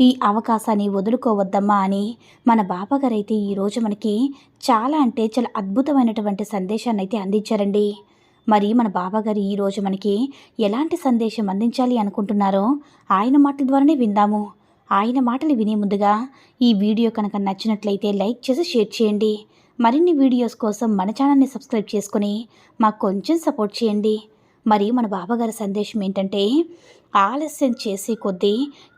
ఈ అవకాశాన్ని వదులుకోవద్దమ్మా అని మన బాబాగారైతే ఈరోజు మనకి చాలా అంటే చాలా అద్భుతమైనటువంటి సందేశాన్ని అయితే అందించారండి. మరి మన బాబాగారు ఈరోజు మనకి ఎలాంటి సందేశం అందించాలి అనుకుంటున్నారో ఆయన మాటల ద్వారానే విందాము. ఆయన మాటలు వినే ముందుగా ఈ వీడియో కనుక నచ్చినట్లయితే లైక్ చేసి షేర్ చేయండి. మరిన్ని వీడియోస్ కోసం మన ఛానల్ని సబ్స్క్రైబ్ చేసుకుని మాకు కొంచెం సపోర్ట్ చేయండి. మరి మన బాబాగారి సందేశం ఏంటంటే ఆలస్యం చేసే కొద్దీ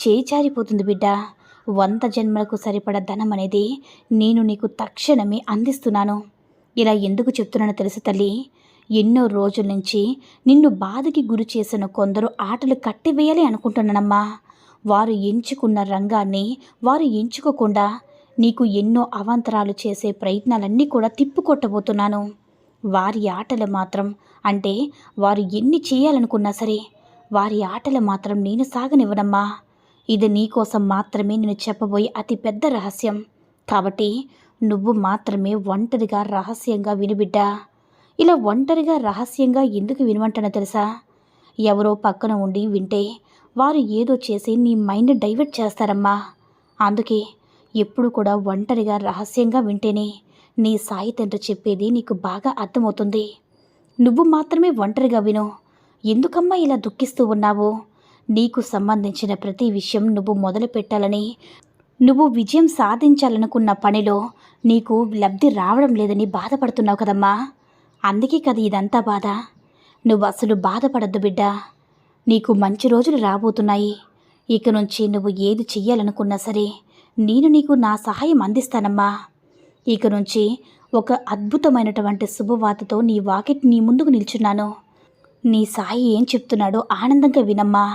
చేజారిపోతుంది బిడ్డ. వంద జన్మలకు సరిపడ ధనం అనేది నేను నీకు తక్షణమే అందిస్తున్నాను. ఇలా ఎందుకు చెప్తున్నానో తెలుసు తల్లి? ఎన్నో రోజుల నుంచి నిన్ను బాధకి గురి చేసిన కొందరు ఆటలు కట్టివేయాలి అనుకుంటున్నానమ్మా. వారు ఎంచుకున్న రంగాన్ని వారు ఎంచుకోకుండా నీకు ఎన్నో అవాంతరాలు చేసే ప్రయత్నాలన్నీ కూడా తిప్పుకొట్టబోతున్నాను వారి ఆటలు మాత్రం అంటే వారు ఎన్ని చేయాలనుకున్నా సరే వారి ఆటలు మాత్రం నేను సాగనివ్వనమ్మా. ఇది నీకోసం మాత్రమే నేను చెప్పబోయే అతి పెద్ద రహస్యం. కాబట్టి నువ్వు మాత్రమే ఒంటరిగా రహస్యంగా వినిబిడ్డా. ఇలా ఒంటరిగా రహస్యంగా ఎందుకు వినమంటానో తెలుసా? ఎవరో పక్కన ఉండి వింటే వారు ఏదో చేసి నీ మైండ్ డైవర్ట్ చేస్తారమ్మా. అందుకే ఎప్పుడు కూడా ఒంటరిగా రహస్యంగా వింటేనే నీ సాయి తండ్రి చెప్పేది నీకు బాగా అర్థమవుతుంది. నువ్వు మాత్రమే ఒంటరిగా విను. ఎందుకమ్మా ఇలా దుఃఖిస్తూ ఉన్నావు? నీకు సంబంధించిన ప్రతి విషయం నువ్వు మొదలు పెట్టాలని నువ్వు విజయం సాధించాలనుకున్న పనిలో నీకు లబ్ధి రావడం లేదని బాధపడుతున్నావు కదమ్మా. అందుకే కదా ఇదంతా బాధ. నువ్వు అసలు బాధపడద్దు బిడ్డ. నీకు మంచి రోజులు రాబోతున్నాయి. ఇక నుంచి నువ్వు ఏది చెయ్యాలనుకున్నా సరే నేను నీకు నా సహాయం అందిస్తానమ్మా. ఇక నుంచి ఒక అద్భుతమైనటువంటి శుభవార్తతో నీ వాకిట్ నీ ముందుకు నిల్చున్నాను. నీ సాయి ఏం చెప్తున్నాడో ఆనందంగా వినమ్మా.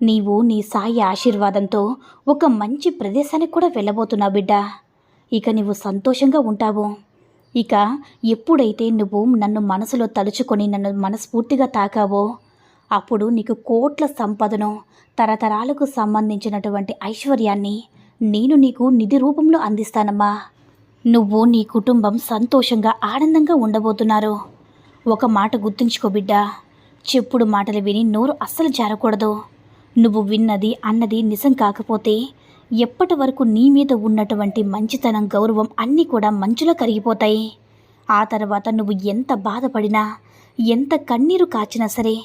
నీవు నీ సాయి ఆశీర్వాదంతో ఒక మంచి ప్రదేశానికి కూడా వెళ్ళబోతున్నావు బిడ్డ. ఇక నువ్వు సంతోషంగా ఉంటావు. ఇక ఎప్పుడైతే నువ్వు నన్ను మనసులో తలుచుకొని నన్ను మనస్ఫూర్తిగా తాకావో అప్పుడు నీకు కోట్ల సంపదను తరతరాలకు సంబంధించినటువంటి ఐశ్వర్యాన్ని నేను నీకు నిధి రూపంలో అందిస్తానమ్మా. నువ్వు నీ కుటుంబం సంతోషంగా ఆనందంగా ఉండబోతున్నారు. ఒక మాట గుర్తుంచుకో బిడ్డ. చెప్పుడు మాటలు విని నోరు అస్సలు జారకూడదు. నువ్వు విన్నది అన్నది నిజం కాకపోతే ఎప్పటి వరకు నీ మీద ఉన్నటువంటి మంచితనం గౌరవం అన్నీ కూడా మంచులో కరిగిపోతాయి. ఆ తర్వాత నువ్వు ఎంత బాధపడినా ఎంత కన్నీరు కాచినా సరే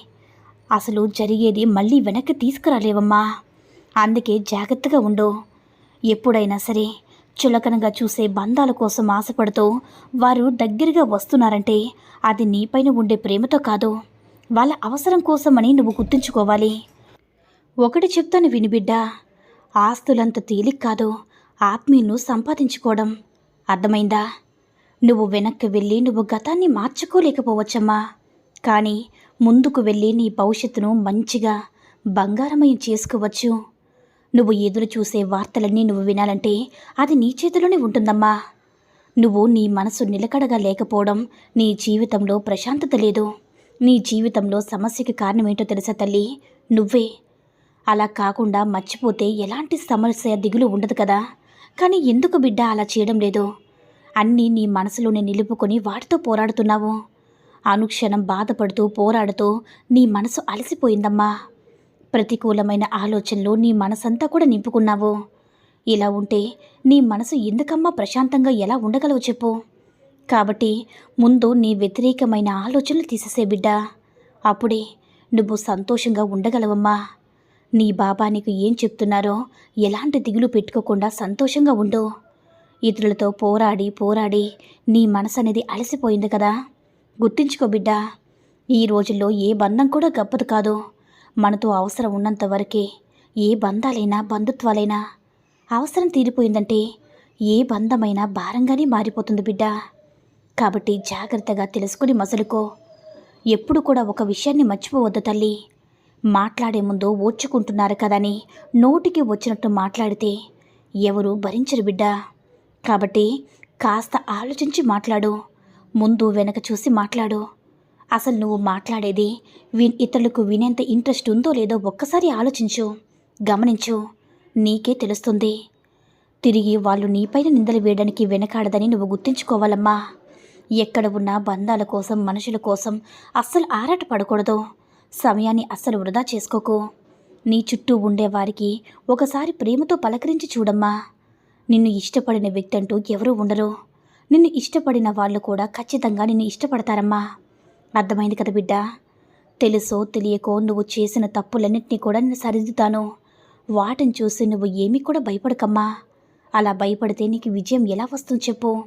అసలు జరిగేది మళ్ళీ వెనక్కి తీసుకురాలేవమ్మా. అందుకే జాగ్రత్తగా ఉండు. ఎప్పుడైనా సరే చులకనగా చూసే బంధాల కోసం ఆశపడుతూ వారు దగ్గరగా వస్తున్నారంటే అది నీపైన ఉండే ప్రేమతో కాదు. వాళ్ళ అవసరం కోసమని నువ్వు గుర్తుంచుకోవాలి. ఒకటి చెప్తాను వినిబిడ్డ ఆస్తులంత తేలిక కాదు. ఆత్మీయును సంపాదించుకోవడం. అర్థమైందా? నువ్వు వెనక్కి వెళ్ళి నువ్వు గతాన్ని మార్చుకోలేకపోవచ్చమ్మా. కానీ ముందుకు వెళ్ళి నీ భవిష్యత్తును మంచిగా బంగారమయం చేసుకోవచ్చు. నువ్వు ఎదురు చూసే వార్తలన్నీ నువ్వు వినాలంటే అది నీ చేతిలోనే ఉంటుందమ్మా. నువ్వు నీ మనసు నిలకడగా లేకపోవడం నీ జీవితంలో ప్రశాంతత లేదు. నీ జీవితంలో సమస్యకి కారణమేంటో తెలుసా తల్లి? నువ్వే. అలా కాకుండా మర్చిపోతే ఎలాంటి సమస్య దిగులు ఉండదు కదా. కానీ ఎందుకు బిడ్డ అలా చేయడం లేదు? అన్నీ నీ మనసులోనే నిలుపుకొని వాటితో పోరాడుతున్నావు. అనుక్షణం బాధపడుతూ పోరాడుతూ నీ మనసు అలసిపోయిందమ్మా. ప్రతికూలమైన ఆలోచనలు నీ మనసంతా కూడా నింపుకున్నావు. ఇలా ఉంటే నీ మనసు ఎందుకమ్మా ప్రశాంతంగా ఎలా ఉండగలవు చెప్పు. కాబట్టి ముందు నీ వ్యతిరేకమైన ఆలోచనలు తీసేసే బిడ్డ. అప్పుడే నువ్వు సంతోషంగా ఉండగలవమ్మా. నీ బాబా నీకు ఏం చెప్తున్నారో ఎలాంటి దిగులు పెట్టుకోకుండా సంతోషంగా ఉండు. ఇతరులతో పోరాడి పోరాడి నీ మనసు అనేది అలసిపోయింది కదా. గుర్తించుకో బిడ్డా ఈ రోజుల్లో ఏ బంధం కూడా గొప్పది కాదు. మనతో అవసరం ఉన్నంత వరకే ఏ బంధాలైనా బంధుత్వాలైనా అవసరం తీరిపోయిందంటే ఏ బంధమైనా భారంగానే మారిపోతుంది బిడ్డా. కాబట్టి జాగ్రత్తగా తెలుసుకుని మసలుకో. ఎప్పుడు కూడా ఒక విషయాన్ని మర్చిపోవద్దు తల్లి. మాట్లాడే ముందు ఓర్చుకుంటున్నారు కదని నోటికి వచ్చినట్టు మాట్లాడితే ఎవరు భరించరు బిడ్డ. కాబట్టి కాస్త ఆలోచించి మాట్లాడు. ముందు వెనక చూసి మాట్లాడు. అసలు నువ్వు మాట్లాడేది వి ఇతరులకు వినేంత ఇంట్రెస్ట్ ఉందో లేదో ఒక్కసారి ఆలోచించు గమనించు. నీకే తెలుస్తుంది. తిరిగి వాళ్ళు నీపైన నిందలు వేయడానికి వెనకాడదని నువ్వు గుర్తుంచుకోవాలమ్మా. ఎక్కడ ఉన్న బంధాల కోసం మనుషుల కోసం అస్సలు ఆరాట పడకూడదు. సమయాన్ని అస్సలు వృధా చేసుకోకు. నీ చుట్టూ ఉండేవారికి ఒకసారి ప్రేమతో పలకరించి చూడమ్మా. నిన్ను ఇష్టపడిన వ్యక్తి అంటూ ఎవరూ ఉండరు. నిన్ను ఇష్టపడిన వాళ్ళు కూడా ఖచ్చితంగా నిన్ను ఇష్టపడతారమ్మా. అర్థమైంది కదా బిడ్డ? తెలుసో తెలియకో నువ్వు చేసిన తప్పులన్నింటినీ కూడా నేను సరిదిద్దుతాను. వాటిని చూసి నువ్వు ఏమీ కూడా భయపడకమ్మా. అలా భయపడితే నీకు విజయం ఎలా వస్తుందో చెప్పు.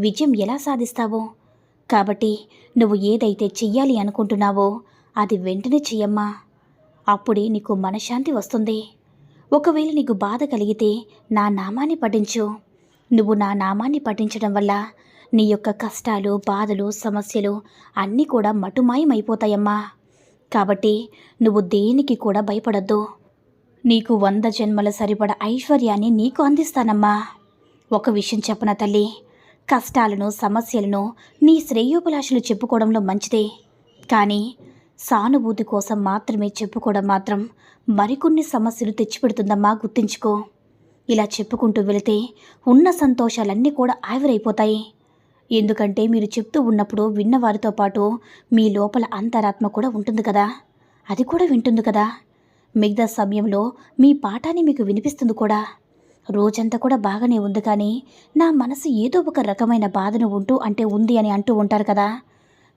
విజయం ఎలా సాధిస్తావో? కాబట్టి నువ్వు ఏదైతే చెయ్యాలి అనుకుంటున్నావో అది వెంటనే చెయ్యమ్మా. అప్పుడే నీకు మనశ్శాంతి వస్తుంది. ఒకవేళ నీకు బాధ కలిగితే నా నామాన్ని పఠించు. నువ్వు నా నామాన్ని పఠించడం వల్ల నీ యొక్క కష్టాలు బాధలు సమస్యలు అన్నీ కూడా మటుమాయమైపోతాయమ్మా. కాబట్టి నువ్వు దేనికి కూడా భయపడద్దు. నీకు వంద జన్మల సరిపడ ఐశ్వర్యాన్ని నీకు అందిస్తానమ్మా. ఒక విషయం చెప్పన తల్లి? కష్టాలను సమస్యలను నీ శ్రేయోభిలాషులు చెప్పుకోవడంలో మంచిదే. కానీ సానుభూతి కోసం మాత్రమే చెప్పుకోవడం మాత్రం మరికొన్ని సమస్యలు తెచ్చిపెడుతుందమ్మా గుర్తుంచుకో. ఇలా చెప్పుకుంటూ వెళితే ఉన్న సంతోషాలన్నీ కూడా ఆవిరైపోతాయి. ఎందుకంటే మీరు చెప్తూ ఉన్నప్పుడు విన్నవారితో పాటు మీ లోపల అంతరాత్మ కూడా ఉంటుంది కదా. అది కూడా వింటుంది కదా. మిగతా సమయంలో మీ పాఠాన్ని మీకు వినిపిస్తుంది కూడా. రోజంతా కూడా బాగానే ఉంది కానీ నా మనసు ఏదో ఒక రకమైన బాధను ఉంటూ అంటే ఉంది అని అంటూ ఉంటారు కదా.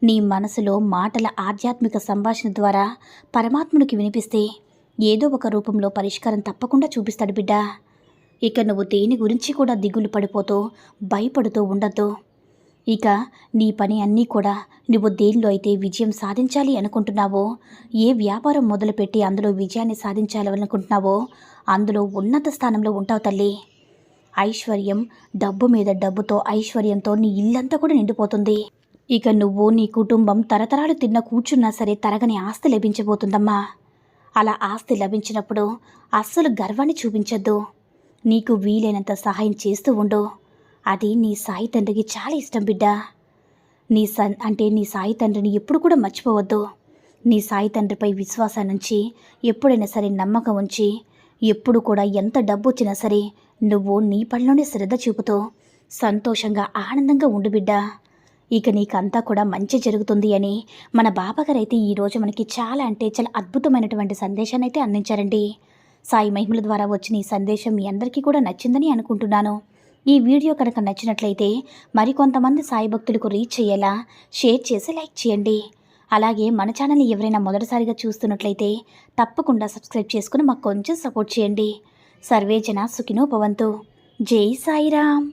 నీ మనసులో మాటల ఆధ్యాత్మిక సంభాషణ ద్వారా పరమాత్మునికి వినిపిస్తే ఏదో ఒక రూపంలో పరిష్కారం తప్పకుండా చూపిస్తాడు బిడ్డ. ఇక నువ్వు దేని గురించి కూడా దిగులు పడిపోతూ భయపడుతూ ఉండద్దు. ఇక నీ పని అన్నీ కూడా నువ్వు దేనిలో అయితే విజయం సాధించాలి అనుకుంటున్నావో ఏ వ్యాపారం మొదలుపెట్టి అందులో విజయాన్ని సాధించాలనుకుంటున్నావో అందులో ఉన్నత స్థానంలో ఉంటావు తల్లి. ఐశ్వర్యం డబ్బు మీద డబ్బుతో ఐశ్వర్యంతో నీ ఇల్లంతా కూడా నిండిపోతుంది. ఇక నువ్వు నీ కుటుంబం తరతరాలు తిన్న కూర్చున్నా సరే తరగని ఆస్తి లభించబోతుందమ్మా. అలా ఆస్తి లభించినప్పుడు అస్సలు గర్వాన్ని చూపించొద్దు. నీకు వీలైనంత సహాయం చేస్తూ ఉండు. అది నీ సాయి తండ్రికి చాలా ఇష్టం బిడ్డ. నీ సన్ అంటే నీ సాయి తండ్రిని ఎప్పుడు కూడా మర్చిపోవద్దు. నీ సాయి తండ్రిపై విశ్వాసం ఉంచి ఎప్పుడైనా సరే నమ్మకం ఉంచి ఎప్పుడు కూడా ఎంత డబ్బు వచ్చినా సరే నువ్వు నీ పనిలోనే శ్రద్ధ చూపుతూ సంతోషంగా ఆనందంగా ఉండు బిడ్డ. ఇక నీకంతా కూడా మంచి జరుగుతుంది అని మన బాబాగారు అయితే ఈరోజు మనకి చాలా అంటే చాలా అద్భుతమైనటువంటి సందేశాన్ని అయితే అందించారండి. సాయి మహిమల ద్వారా వచ్చిన ఈ సందేశం మీ అందరికీ కూడా నచ్చిందని అనుకుంటున్నాను. ఈ వీడియో కనుక నచ్చినట్లయితే మరికొంతమంది సాయి భక్తులకు రీచ్ అయ్యేలా షేర్ చేసి లైక్ చేయండి. అలాగే మన ఛానల్ని ఎవరైనా మొదటిసారిగా చూస్తున్నట్లయితే తప్పకుండా సబ్స్క్రైబ్ చేసుకుని మాకు కొంచెం సపోర్ట్ చేయండి. సర్వేజన సుఖినో భవంతు. జై సాయిరామ్.